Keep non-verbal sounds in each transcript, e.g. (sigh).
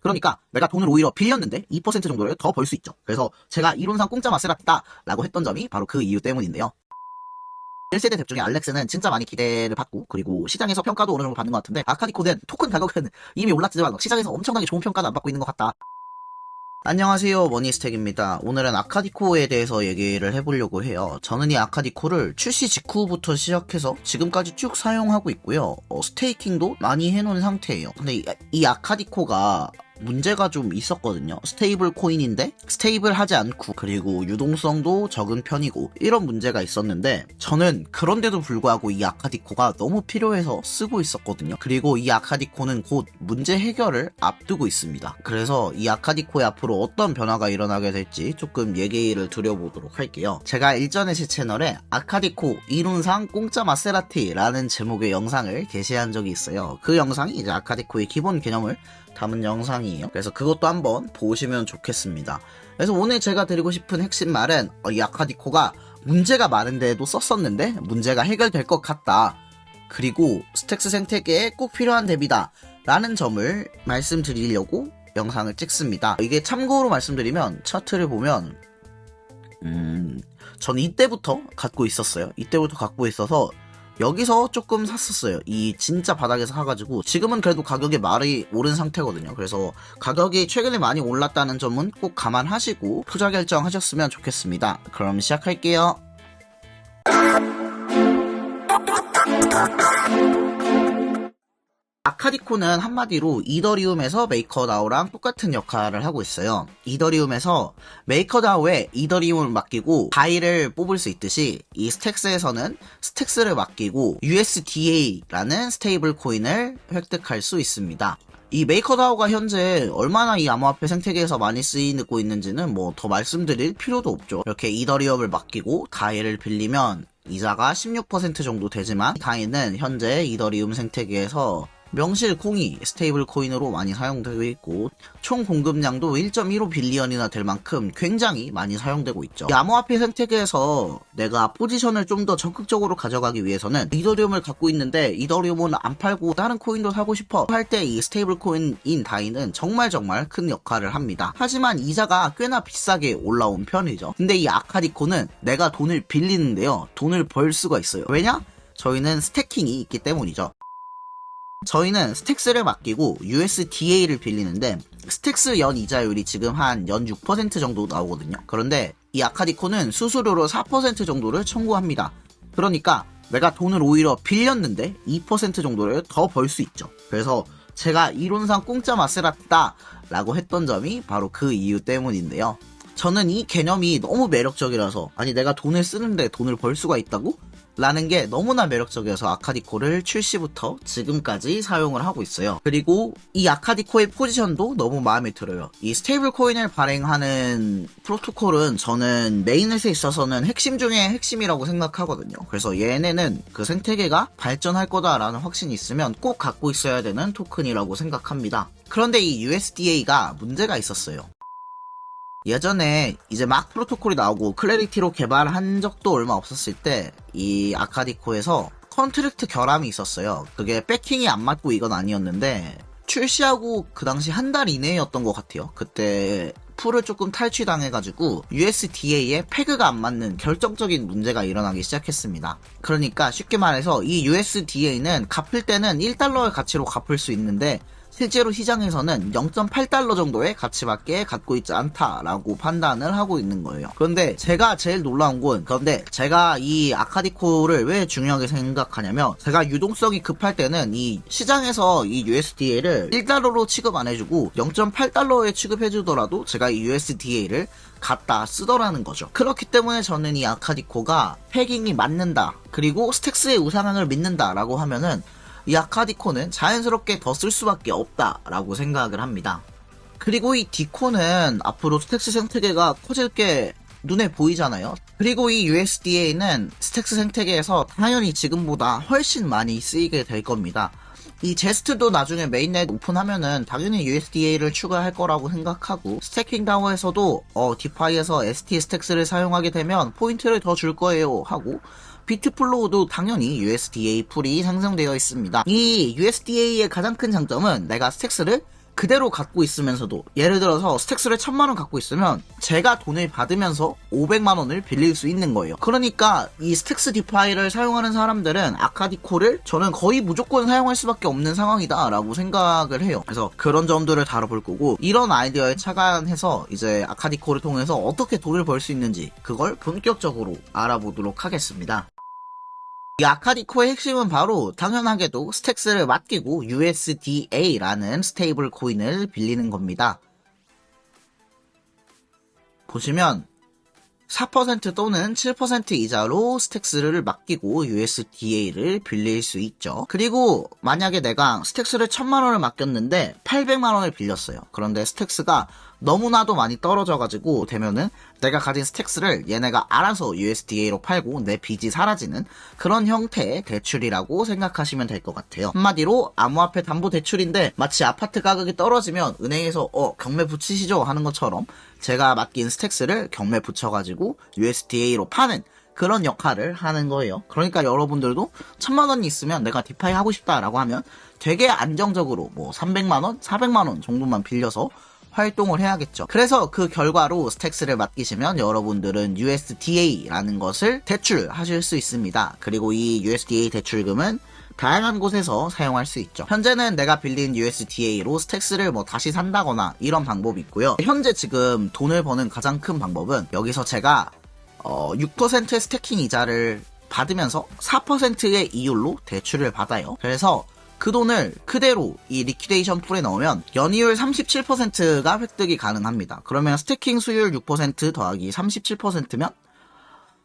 그러니까 내가 돈을 오히려 빌렸는데 2% 정도를 더 벌 수 있죠. 그래서 제가 이론상 공짜 마스라티다라고 했던 점이 바로 그 이유 때문인데요. 1세대 덱 중에 알렉스는 진짜 많이 기대를 받고 그리고 시장에서 평가도 어느 정도 받는 것 같은데 아카디코는 (laughs) 토큰 가격은 이미 올랐지만 시장에서 엄청나게 좋은 평가는 안 받고 있는 것 같다. 안녕하세요 머니스택입니다. 오늘은 아카디코에 대해서 얘기를 해보려고 해요. 저는 이 아카디코를 출시 직후부터 시작해서 지금까지 쭉 사용하고 있고요. 어, 스테이킹도 많이 해놓은 상태예요. 근데 이, 이 아카디코가 문제가 좀 있었거든요. 스테이블 코인인데 스테이블 하지 않고 그리고 유동성도 적은 편이고 이런 문제가 있었는데 저는 그런데도 불구하고 이 아카디코가 너무 필요해서 쓰고 있었거든요. 그리고 이 아카디코는 곧 문제 해결을 앞두고 있습니다. 그래서 이 아카디코의 앞으로 어떤 변화가 일어나게 될지 조금 얘기를 드려보도록 할게요. 제가 일전에 제 채널에 아카디코 이론상 공짜 마세라티라는 제목의 영상을 게시한 적이 있어요. 그 영상이 이제 아카디코의 기본 개념을 담은 영상이에요. 그래서 그것도 한번 보시면 좋겠습니다. 그래서 오늘 제가 드리고 싶은 핵심 말은 어, 이 아카디코가 문제가 많은데도 썼었는데 문제가 해결될 것 같다. 그리고 스택스 생태계에 꼭 필요한 덱이다. 라는 점을 말씀드리려고 영상을 찍습니다. 이게 참고로 말씀드리면 차트를 보면 음, 저는 이때부터 갖고 있었어요. 이때부터 갖고 있어서 여기서 조금 샀었어요. 이 진짜 바닥에서 사가지고 지금은 그래도 가격이 많이 오른 상태거든요. 그래서 가격이 최근에 많이 올랐다는 점은 꼭 감안하시고 투자 결정하셨으면 좋겠습니다. 그럼 시작할게요. 아카디코는 한마디로 이더리움에서 메이커다오랑 똑같은 역할을 하고 있어요. 이더리움에서 메이커다오에 이더리움을 맡기고 바이를 뽑을 수 있듯이 이 스택스에서는 스택스를 맡기고 USDA라는 스테이블 코인을 획득할 수 있습니다. 이 메이커다오가 현재 얼마나 이 암호화폐 생태계에서 많이 쓰이고 있는지는 뭐 더 말씀드릴 필요도 없죠. 이렇게 이더리움을 맡기고 다이를 빌리면 이자가 16% 정도 되지만 다이는 현재 이더리움 생태계에서 명실 공이 스테이블 코인으로 많이 사용되고 있고 총 공급량도 1.15 빌리언이나 될 만큼 굉장히 많이 사용되고 있죠. 이 암호화폐 생태계에서 내가 포지션을 좀 더 적극적으로 가져가기 위해서는 이더리움을 갖고 있는데 이더리움은 안 팔고 다른 코인도 사고 싶어 할 때 이 스테이블 코인인 다이는 정말 정말 큰 역할을 합니다. 하지만 이자가 꽤나 비싸게 올라온 편이죠. 근데 이 아카디코는 내가 돈을 빌리는데요. 돈을 벌 수가 있어요. 왜냐? 저희는 스태킹이 있기 때문이죠. 저희는 스택스를 맡기고 USDA를 빌리는데 스택스 연 이자율이 지금 한 연 6% 정도 나오거든요. 그런데 이 아카디코는 수수료로 4% 정도를 청구합니다. 그러니까 내가 돈을 오히려 빌렸는데 2% 정도를 더 벌 수 있죠. 그래서 제가 이론상 공짜 마스라다 라고 했던 점이 바로 그 이유 때문인데요. 저는 이 개념이 너무 매력적이라서 아니 내가 돈을 쓰는데 돈을 벌 수가 있다고? 라는 게 너무나 매력적이어서 아카디코를 출시부터 지금까지 사용을 하고 있어요. 그리고 이 아카디코의 포지션도 너무 마음에 들어요. 이 스테이블 코인을 발행하는 프로토콜은 저는 메인넷에 있어서는 핵심 중에 핵심이라고 생각하거든요. 그래서 얘네는 그 생태계가 발전할 거다라는 확신이 있으면 꼭 갖고 있어야 되는 토큰이라고 생각합니다. 그런데 이 USDA가 문제가 있었어요. 예전에 이제 막 프로토콜이 나오고 클래리티로 개발한 적도 얼마 없었을 때 이 아카디코에서 컨트랙트 결함이 있었어요. 그게 백킹이 안 맞고 이건 아니었는데 출시하고 그 당시 한 달 이내였던 것 같아요. 그때 풀을 조금 탈취당해가지고 USDA에 패그가 안 맞는 결정적인 문제가 일어나기 시작했습니다. 그러니까 쉽게 말해서 이 USDA는 갚을 때는 1달러의 가치로 갚을 수 있는데 실제로 시장에서는 0.8달러 정도의 가치밖에 갖고 있지 않다라고 판단을 하고 있는 거예요. 그런데 제가 제일 놀라운 건 그런데 제가 이 아카디코를 왜 중요하게 생각하냐면 제가 유동성이 급할 때는 이 시장에서 이 USDA를 1달러로 취급 안 해주고 0.8달러에 취급해주더라도 제가 이 USDA를 갖다 쓰더라는 거죠. 그렇기 때문에 저는 이 아카디코가 패깅이 맞는다. 그리고 스택스의 우상향을 믿는다라고 하면은 이 아카디코는 자연스럽게 더 쓸 수밖에 없다라고 생각을 합니다. 그리고 이 디코는 앞으로 스택스 생태계가 커질 게 눈에 보이잖아요. 그리고 이 USDA는 스택스 생태계에서 당연히 지금보다 훨씬 많이 쓰이게 될 겁니다. 이 제스트도 나중에 메인넷 오픈하면은 당연히 USDA를 추가할 거라고 생각하고 스태킹 다워에서도 어 디파이에서 ST 스택스를 사용하게 되면 포인트를 더 줄 거예요 하고 비트플로우도 당연히 USDA 풀이 상승되어 있습니다. 이 USDA의 가장 큰 장점은 내가 스택스를 그대로 갖고 있으면서도 예를 들어서 스택스를 천만 원 갖고 있으면 제가 돈을 받으면서 500만 원을 빌릴 수 있는 거예요. 그러니까 이 스택스 디파이를 사용하는 사람들은 아카디코를 저는 거의 무조건 사용할 수밖에 없는 상황이다 라고 생각을 해요. 그래서 그런 점들을 다뤄볼 거고 이런 아이디어에 착안해서 이제 아카디코를 통해서 어떻게 돈을 벌 수 있는지 그걸 본격적으로 알아보도록 하겠습니다. 이 아카디코의 핵심은 바로 당연하게도 스택스를 맡기고 USDA라는 스테이블 코인을 빌리는 겁니다. 보시면 4% 또는 7% 이자로 스택스를 맡기고 USDA를 빌릴 수 있죠. 그리고 만약에 내가 스택스를 1000만 원을 맡겼는데 800만 원을 빌렸어요. 그런데 스택스가 너무나도 많이 떨어져가지고 되면은 내가 가진 스택스를 얘네가 알아서 USDA로 팔고 내 빚이 사라지는 그런 형태의 대출이라고 생각하시면 될 것 같아요. 한마디로 암호화폐 담보 대출인데 마치 아파트 가격이 떨어지면 은행에서 어 경매 붙이시죠 하는 것처럼 제가 맡긴 스택스를 경매 붙여가지고 USDA로 파는 그런 역할을 하는 거예요. 그러니까 여러분들도 천만 원이 있으면 내가 디파이 하고 싶다라고 하면 되게 안정적으로 뭐 300만 원, 400만 원 정도만 빌려서 활동을 해야겠죠. 그래서 그 결과로 스택스를 맡기시면 여러분들은 USDA라는 것을 대출하실 수 있습니다. 그리고 이 USDA 대출금은 다양한 곳에서 사용할 수 있죠. 현재는 내가 빌린 USDA로 스택스를 뭐 다시 산다거나 이런 방법이 있고요. 현재 지금 돈을 버는 가장 큰 방법은 여기서 제가 어, 6%의 스태킹 이자를 받으면서 4%의 이율로 대출을 받아요. 그래서 그 돈을 그대로 이 리퀴데이션 풀에 넣으면 연이율 37%가 획득이 가능합니다. 그러면 스태킹 수율 6% 더하기 37%면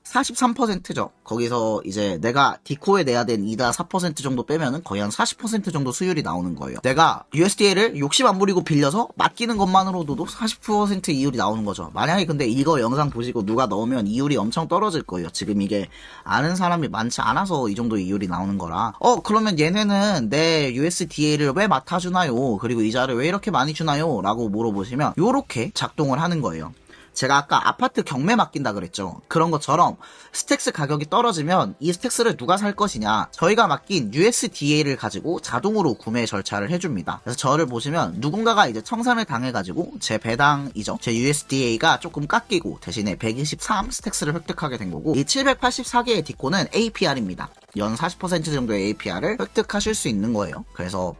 43%죠. 거기서 이제 내가 디코에 내야 된 이다 4% 정도 빼면은 거의 한 40% 정도 수율이 나오는 거예요. 내가 USDA를 욕심 안 부리고 빌려서 맡기는 것만으로도 40% 이율이 나오는 거죠. 만약에 근데 이거 영상 보시고 누가 넣으면 이율이 엄청 떨어질 거예요. 지금 이게 아는 사람이 많지 않아서 이 정도 이율이 나오는 거라. 어, 그러면 얘네는 내 USDA를 왜 맡아주나요? 그리고 이자를 왜 이렇게 많이 주나요? 라고 물어보시면 요렇게 작동을 하는 거예요. 제가 아까 아파트 경매 맡긴다 그랬죠. 그런 것처럼 스택스 가격이 떨어지면 이 스택스를 누가 살 것이냐. 저희가 맡긴 USDA를 가지고 자동으로 구매 절차를 해줍니다. 그래서 저를 보시면 누군가가 이제 청산을 당해가지고 제 배당이죠. 제 USDA가 조금 깎이고 대신에 123 스택스를 획득하게 된 거고 이 784개의 디코는 APR입니다. 연 40% 정도의 APR을 획득하실 수 있는 거예요. 그래서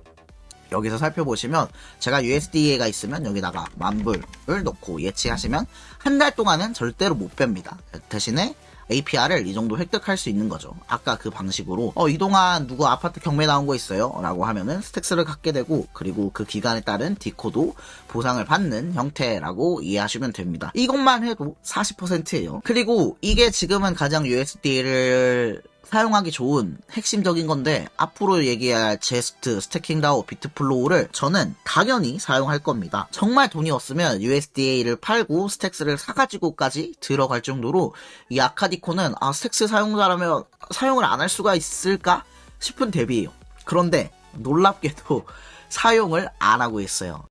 여기서 살펴보시면 제가 USDA가 있으면 여기다가 만불을 넣고 예치하시면 한 달 동안은 절대로 못 뺍니다. 대신에 APR을 이 정도 획득할 수 있는 거죠. 아까 그 방식으로 어 이동안 누구 아파트 경매 나온 거 있어요? 라고 하면은 스택스를 갖게 되고 그리고 그 기간에 따른 디코도 보상을 받는 형태라고 이해하시면 됩니다. 이것만 해도 40%예요. 그리고 이게 지금은 가장 USD를 사용하기 좋은 핵심적인 건데 앞으로 얘기할 제스트, 스태킹다오, 비트플로우를 저는 당연히 사용할 겁니다. 정말 돈이 없으면 USDA를 팔고 스택스를 사가지고까지 들어갈 정도로 이 아카디코는 아 스택스 사용자라면 사용을 안 할 수가 있을까 싶은 대비예요. 그런데 놀랍게도 (laughs) 사용을 안 하고 있어요.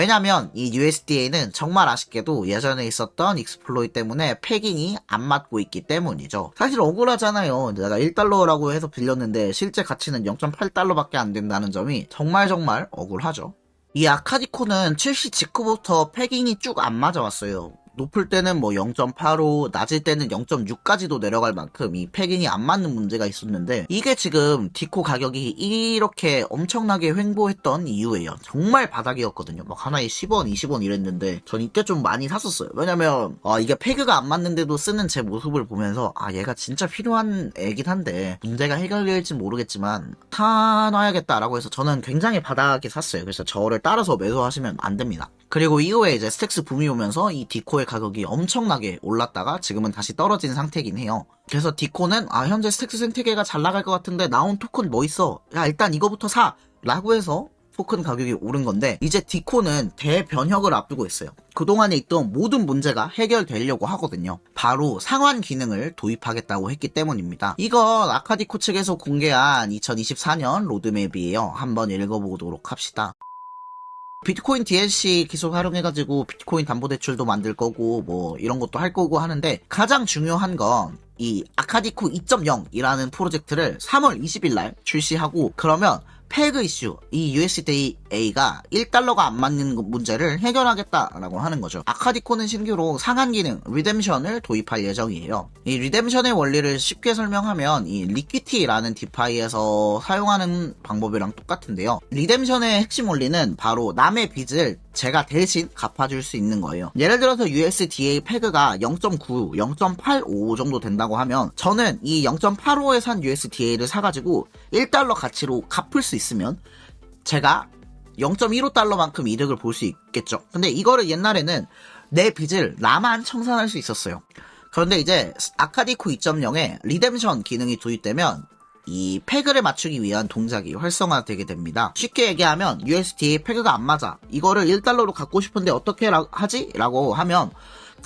왜냐면 이 USDA는 정말 아쉽게도 예전에 있었던 익스플로이 때문에 패깅이 안 맞고 있기 때문이죠. 사실 억울하잖아요. 내가 1달러라고 해서 빌렸는데 실제 가치는 0.8달러밖에 안 된다는 점이 정말 정말 억울하죠. 이 아카디코는 출시 직후부터 패깅이 쭉 안 맞아왔어요. 높을 때는 뭐 0.85, 낮을 때는 0.6까지도 내려갈 만큼 이 패깅이 안 맞는 문제가 있었는데 이게 지금 디코 가격이 이렇게 엄청나게 횡보했던 이유예요. 정말 바닥이었거든요. 막 하나에 10원, 20원 이랬는데 전 이때 좀 많이 샀었어요. 왜냐면 아, 이게 패그가 안 맞는데도 쓰는 제 모습을 보면서 아 얘가 진짜 필요한 애긴 한데 문제가 해결될지 모르겠지만 타놔야겠다라고 해서 저는 굉장히 바닥에 샀어요. 그래서 저를 따라서 매수하시면 안 됩니다. 그리고 이후에 이제 스택스 붐이 오면서 이 디코의 가격이 엄청나게 올랐다가 지금은 다시 떨어진 상태긴 해요. 그래서 디코는 아 현재 스택스 생태계가 잘 나갈 것 같은데 나온 토큰 뭐 있어? 야 일단 이거부터 사! 라고 해서 토큰 가격이 오른 건데 이제 디코는 대변혁을 앞두고 있어요. 그동안에 있던 모든 문제가 해결되려고 하거든요. 바로 상환 기능을 도입하겠다고 했기 때문입니다. 이건 아카디코 측에서 공개한 2024년 로드맵이에요. 한번 읽어보도록 합시다. 비트코인 DLC 기술 활용해가지고 비트코인 담보대출도 만들 거고 뭐 이런 것도 할 거고 하는데 가장 중요한 건 이 아카디코 2.0이라는 프로젝트를 3월 20일 날 출시하고 그러면 패그 이슈, 이 USDA가 1달러가 안 맞는 문제를 해결하겠다라고 하는 거죠. 아카디코는 신규로 상한 기능, 리뎀션을 도입할 예정이에요. 이 리뎀션의 원리를 쉽게 설명하면 이 리퀴티라는 디파이에서 사용하는 방법이랑 똑같은데요. 리뎀션의 핵심 원리는 바로 남의 빚을 제가 대신 갚아줄 수 있는 거예요. 예를 들어서 USDA 패그가 0.9, 0.85 정도 된다고 하면 저는 이 0.85에 산 USDA를 사가지고 1달러 가치로 갚을 수 있으면 제가 0.15달러만큼 이득을 볼 수 있겠죠. 근데 이거를 옛날에는 내 빚을 나만 청산할 수 있었어요. 그런데 이제 아카디코 2.0에 리뎀션 기능이 도입되면 이 패그를 맞추기 위한 동작이 활성화되게 됩니다. 쉽게 얘기하면 USDA 패그가 안 맞아. 이거를 1달러로 갖고 싶은데 어떻게 하지? 라고 하면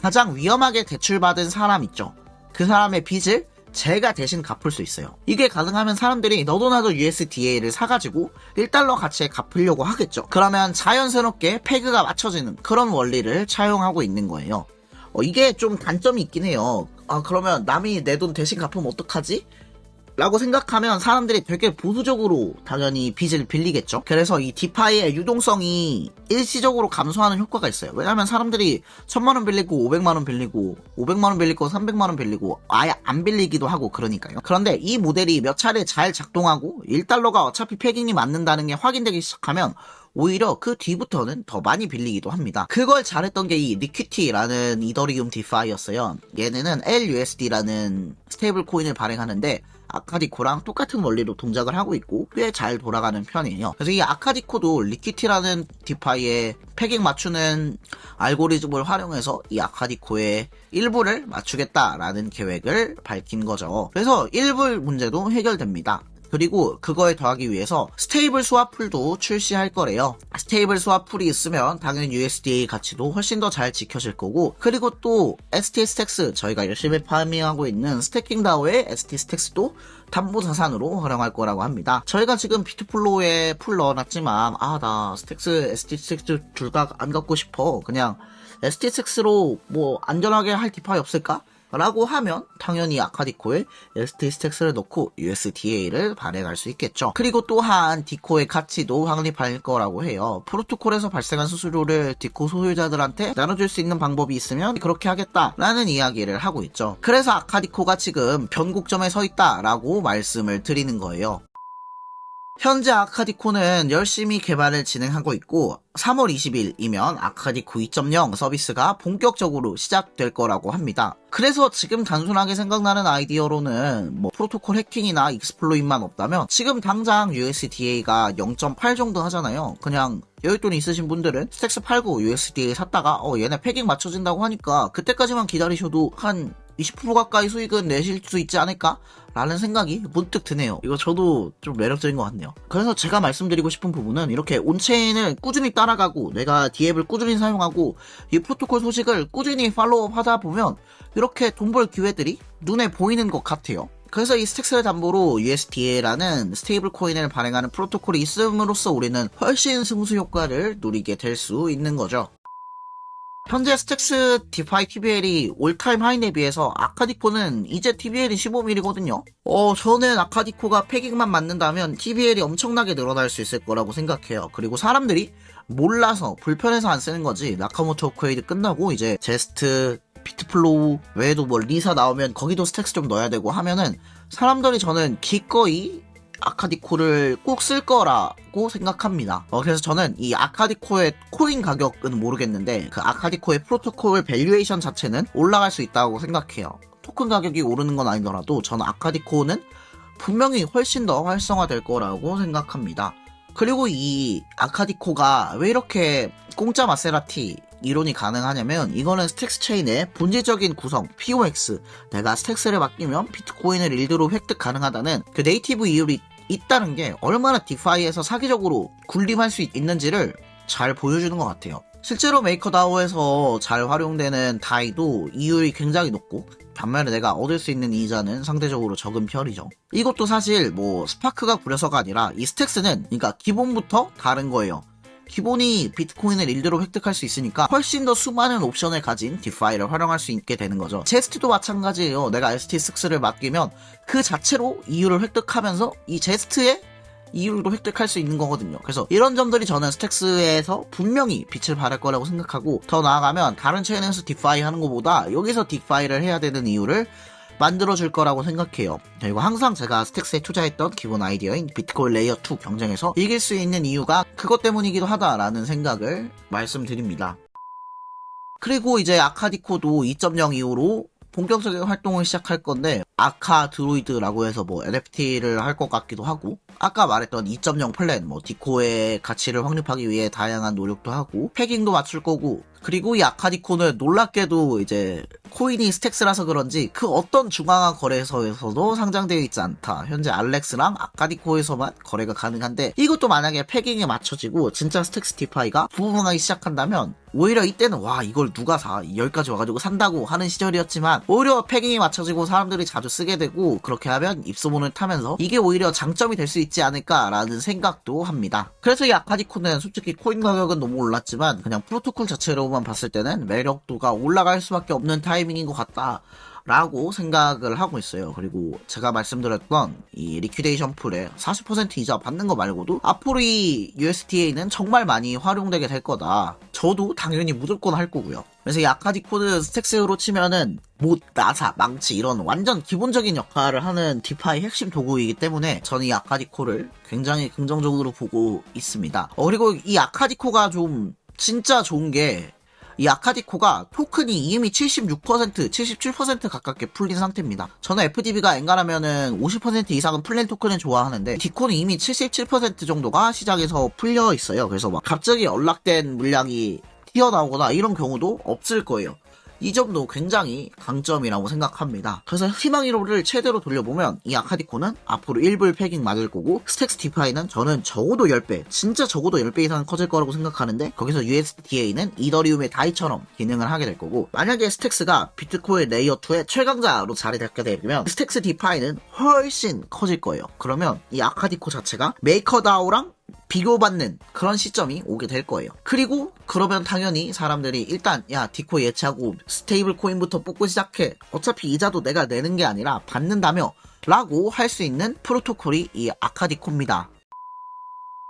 가장 위험하게 대출받은 사람 있죠. 그 사람의 빚을 제가 대신 갚을 수 있어요. 이게 가능하면 사람들이 너도 나도 USDA를 사가지고 1달러 가치에 갚으려고 하겠죠. 그러면 자연스럽게 패그가 맞춰지는 그런 원리를 차용하고 있는 거예요. 어, 이게 좀 단점이 있긴 해요. 아, 그러면 남이 내 돈 대신 갚으면 어떡하지? 라고 생각하면 사람들이 되게 보수적으로 당연히 빚을 빌리겠죠. 그래서 이 디파이의 유동성이 일시적으로 감소하는 효과가 있어요. 왜냐하면 사람들이 천만 원 빌리고 500만 원 빌리고 500만 원 빌리고 300만 원 빌리고 아예 안 빌리기도 하고 그러니까요. 그런데 이 모델이 몇 차례 잘 작동하고 1달러가 어차피 패깅이 맞는다는 게 확인되기 시작하면 오히려 그 뒤부터는 더 많이 빌리기도 합니다. 그걸 잘했던 게 이 리퀴티라는 이더리움 디파이였어요. 얘네는 LUSD라는 스테이블 코인을 발행하는데 아카디코랑 똑같은 원리로 동작을 하고 있고 꽤 잘 돌아가는 편이에요. 그래서 이 아카디코도 리퀴티라는 디파이에 패깅 맞추는 알고리즘을 활용해서 이 아카디코의 일부를 맞추겠다라는 계획을 밝힌 거죠. 그래서 일부 문제도 해결됩니다. 그리고 그거에 더하기 위해서 스테이블 스와풀도 출시할 거래요. 스테이블 스와풀이 있으면 당연히 USDA 가치도 훨씬 더 잘 지켜질 거고 그리고 또 ST 스택스 저희가 열심히 파밍하고 있는 스태킹 다오의 ST 스택스도 담보 자산으로 활용할 거라고 합니다. 저희가 지금 비트플로우에 풀 넣어놨지만 아 나 스택스, ST 스택스 둘 다 안 갖고 싶어. 그냥 ST 스택스로 뭐 안전하게 할 디파이 없을까? 라고 하면 당연히 아카디코에 ST 스택스를 넣고 USDA를 발행할 수 있겠죠. 그리고 또한 디코의 가치도 확립할 거라고 해요. 프로토콜에서 발생한 수수료를 디코 소유자들한테 나눠줄 수 있는 방법이 있으면 그렇게 하겠다라는 이야기를 하고 있죠. 그래서 아카디코가 지금 변곡점에 서 있다라고 말씀을 드리는 거예요. 현재 아카디코는 열심히 개발을 진행하고 있고 3월 20일이면 아카디코 2.0 서비스가 본격적으로 시작될 거라고 합니다. 그래서 지금 단순하게 생각나는 아이디어로는 뭐 프로토콜 해킹이나 익스플로잇만 없다면 지금 당장 USDA가 0.8 정도 하잖아요. 그냥 여윳돈 있으신 분들은 스택스 팔고 USDA 샀다가 어 얘네 패깅 맞춰진다고 하니까 그때까지만 기다리셔도 한 20% 가까이 수익은 내실 수 있지 않을까? 라는 생각이 문득 드네요. 이거 저도 좀 매력적인 것 같네요. 그래서 제가 말씀드리고 싶은 부분은 이렇게 온체인을 꾸준히 따라가고 내가 디앱을 꾸준히 사용하고 이 프로토콜 소식을 꾸준히 팔로우업 하다 보면 이렇게 돈 벌 기회들이 눈에 보이는 것 같아요. 그래서 이 스택스를 담보로 USDA라는 스테이블 코인을 발행하는 프로토콜이 있음으로써 우리는 훨씬 승수 효과를 누리게 될 수 있는 거죠. 현재 스택스 디파이 TBL이 올타임 하이에 비해서 아카디코는 이제 TBL이 15mm거든요. 어, 저는 아카디코가 패깅만 맞는다면 TBL이 엄청나게 늘어날 수 있을 거라고 생각해요. 그리고 사람들이 몰라서 불편해서 안 쓰는 거지. 나카모토 오크웨이드 끝나고 이제 제스트, 비트플로우 외에도 뭐 리사 나오면 거기도 스택스 좀 넣어야 되고 하면은 사람들이 저는 기꺼이 아카디코를 꼭 쓸 거라고 생각합니다. 어, 그래서 저는 이 아카디코의 코인 가격은 모르겠는데 그 아카디코의 프로토콜 밸류에이션 자체는 올라갈 수 있다고 생각해요. 토큰 가격이 오르는 건 아니더라도 저는 아카디코는 분명히 훨씬 더 활성화될 거라고 생각합니다. 그리고 이 아카디코가 왜 이렇게 공짜 마세라티 이론이 가능하냐면 이거는 스택스 체인의 본질적인 구성 POX 내가 스택스를 맡기면 비트코인을 일대로 획득 가능하다는 그 네이티브 이율이 있다는 게 얼마나 디파이에서 사기적으로 군림할 수 있는지를 잘 보여주는 것 같아요. 실제로 메이커다오에서 잘 활용되는 다이도 이율이 굉장히 높고 반면에 내가 얻을 수 있는 이자는 상대적으로 적은 편이죠. 이것도 사실 뭐 스파크가 구려서가 아니라 이 스택스는 그러니까 기본부터 다른 거예요. 기본이 비트코인을 1드로 획득할 수 있으니까 훨씬 더 수많은 옵션을 가진 디파이를 활용할 수 있게 되는 거죠. 제스트도 마찬가지예요. 내가 ST6를 맡기면 그 자체로 이유를 획득하면서 이 제스트의 이유로 획득할 수 있는 거거든요. 그래서 이런 점들이 저는 스택스에서 분명히 빛을 발할 거라고 생각하고 더 나아가면 다른 체인에서 디파이 하는 것보다 여기서 디파이를 해야 되는 이유를 만들어줄 거라고 생각해요. 그리고 항상 제가 스택스에 투자했던 기본 아이디어인 비트코인 레이어 2 경쟁에서 이길 수 있는 이유가 그것 때문이기도 하다라는 생각을 말씀드립니다. 그리고 이제 아카디코도 2.0 이후로 본격적인 활동을 시작할 건데 아카 드로이드라고 해서 뭐 NFT를 할 것 같기도 하고 아까 말했던 2.0 플랜 뭐 디코의 가치를 확립하기 위해 다양한 노력도 하고 패깅도 맞출 거고 그리고 이 아카디코는 놀랍게도 이제 코인이 스택스라서 그런지 그 어떤 중앙화 거래소에서도 상장되어 있지 않다. 현재 알렉스랑 아카디코에서만 거래가 가능한데 이것도 만약에 패깅에 맞춰지고 진짜 스택스 디파이가 부흥하기 시작한다면 오히려 이때는 와 이걸 누가 사 여기까지 와가지고 산다고 하는 시절이었지만 오히려 패깅이 맞춰지고 사람들이 자주 쓰게 되고 그렇게 하면 입소문을 타면서 이게 오히려 장점이 될 수 있지 않을까라는 생각도 합니다. 그래서 이 아카디코는 솔직히 코인 가격은 너무 올랐지만 그냥 프로토콜 자체로 만 봤을 때는 매력도가 올라갈 수밖에 없는 타이밍인 것 같다. 라고 생각을 하고 있어요. 그리고 제가 말씀드렸던 이 리퀴데이션 풀에 40% 이자 받는 거 말고도 앞으로 이 USDA는 정말 많이 활용되게 될 거다. 저도 당연히 무조건 할 거고요. 그래서 이 아카디 코드 스택스로 치면은 못, 나사, 망치 이런 완전 기본적인 역할을 하는 디파이 핵심 도구이기 때문에 저는 이 아카디코를 굉장히 긍정적으로 보고 있습니다. 어, 그리고 이 아카디코가 좀 진짜 좋은 게 이 아카디코가 토큰이 이미 76%, 77% 가깝게 풀린 상태입니다. 저는 FDB가 엔간하면은 50% 이상은 풀린 토큰을 좋아하는데 디코는 이미 77% 정도가 시장에서 풀려 있어요. 그래서 막 갑자기 연락된 물량이 튀어나오거나 이런 경우도 없을 거예요. 이 점도 굉장히 강점이라고 생각합니다. 그래서 희망이로를 최대로 돌려보면 이 아카디코는 앞으로 1불 패깅 맞을 거고 스택스 디파이는 저는 적어도 10배, 진짜 적어도 10배 이상 커질 거라고 생각하는데 거기서 USDA는 이더리움의 다이처럼 기능을 하게 될 거고 만약에 스택스가 비트코인 레이어 2의 최강자로 자리 잡게 되면 스택스 디파이는 훨씬 커질 거예요. 그러면 이 아카디코 자체가 메이커다오랑 비교받는 그런 시점이 오게 될 거예요. 그리고 그러면 당연히 사람들이 일단 야 디코 예치하고 스테이블 코인부터 뽑고 시작해. 어차피 이자도 내가 내는 게 아니라 받는다며 라고 할 수 있는 프로토콜이 이 아카디코입니다.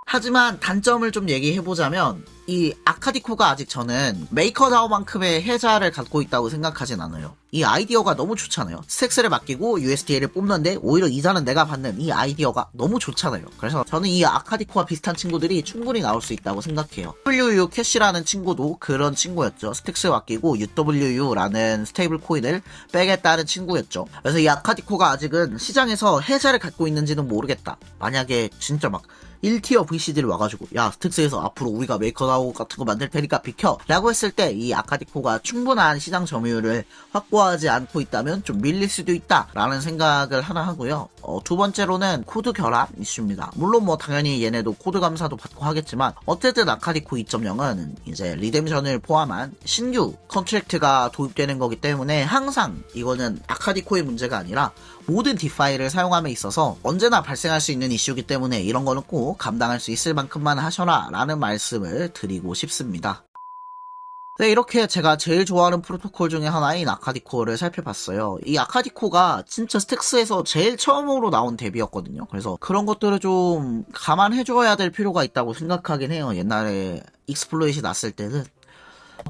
하지만 단점을 좀 얘기해보자면 이 아카디코가 아직 저는 메이커다오만큼의 해자를 갖고 있다고 생각하진 않아요. 이 아이디어가 너무 좋잖아요. 스택스를 맡기고 USDA를 뽑는데 오히려 이자는 내가 받는 이 아이디어가 너무 좋잖아요. 그래서 저는 이 아카디코와 비슷한 친구들이 충분히 나올 수 있다고 생각해요. WU 캐시라는 친구도 그런 친구였죠. 스택스 맡기고 UWU라는 스테이블 코인을 빼겠다는 친구였죠. 그래서 이 아카디코가 아직은 시장에서 해자를 갖고 있는지는 모르겠다. 만약에 진짜 막 1티어 VCD를 와가지고 야 스택스에서 앞으로 우리가 메이커다오 같은 거 만들 테니까 비켜. 라고 했을 때 이 아카디코가 충분한 시장 점유율을 확보하지 않고 있다면 좀 밀릴 수도 있다. 라는 생각을 하나 하고요. 어, 두 번째로는 코드 결함 이슈입니다. 물론 뭐 당연히 얘네도 코드 감사도 받고 하겠지만 어쨌든 아카디코 2.0은 이제 리뎀션을 포함한 신규 컨트랙트가 도입되는 거기 때문에 항상 이거는 아카디코의 문제가 아니라 모든 디파이를 사용함에 있어서 언제나 발생할 수 있는 이슈이기 때문에 이런 거는 꼭 감당할 수 있을 만큼만 하셔라 라는 말씀을 드리고 싶습니다. 네, 이렇게 제가 제일 좋아하는 프로토콜 중에 하나인 아카디코를 살펴봤어요. 이 아카디코가 진짜 스택스에서 제일 처음으로 나온 덱이었거든요. 그래서 그런 것들을 좀 감안해줘야 될 필요가 있다고 생각하긴 해요. 옛날에 익스플로잇이 났을 때는.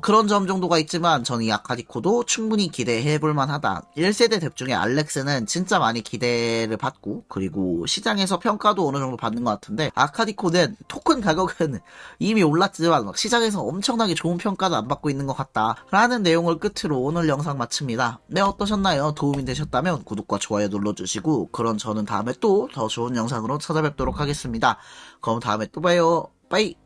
그런 점 정도가 있지만 저는 이 아카디코도 충분히 기대해 볼 만하다. 1세대 덱 중에 알렉스는 진짜 많이 기대를 받고 그리고 시장에서 평가도 어느 정도 받는 것 같은데 아카디코는 토큰 가격은 (laughs) 이미 올랐지만 시장에서 엄청나게 좋은 평가도 안 받고 있는 것 같다. 라는 내용을 끝으로 오늘 영상 마칩니다. 네 어떠셨나요? 도움이 되셨다면 구독과 좋아요 눌러주시고 그런 저는 다음에 또 더 좋은 영상으로 찾아뵙도록 하겠습니다. 그럼 다음에 또 봐요. 빠이!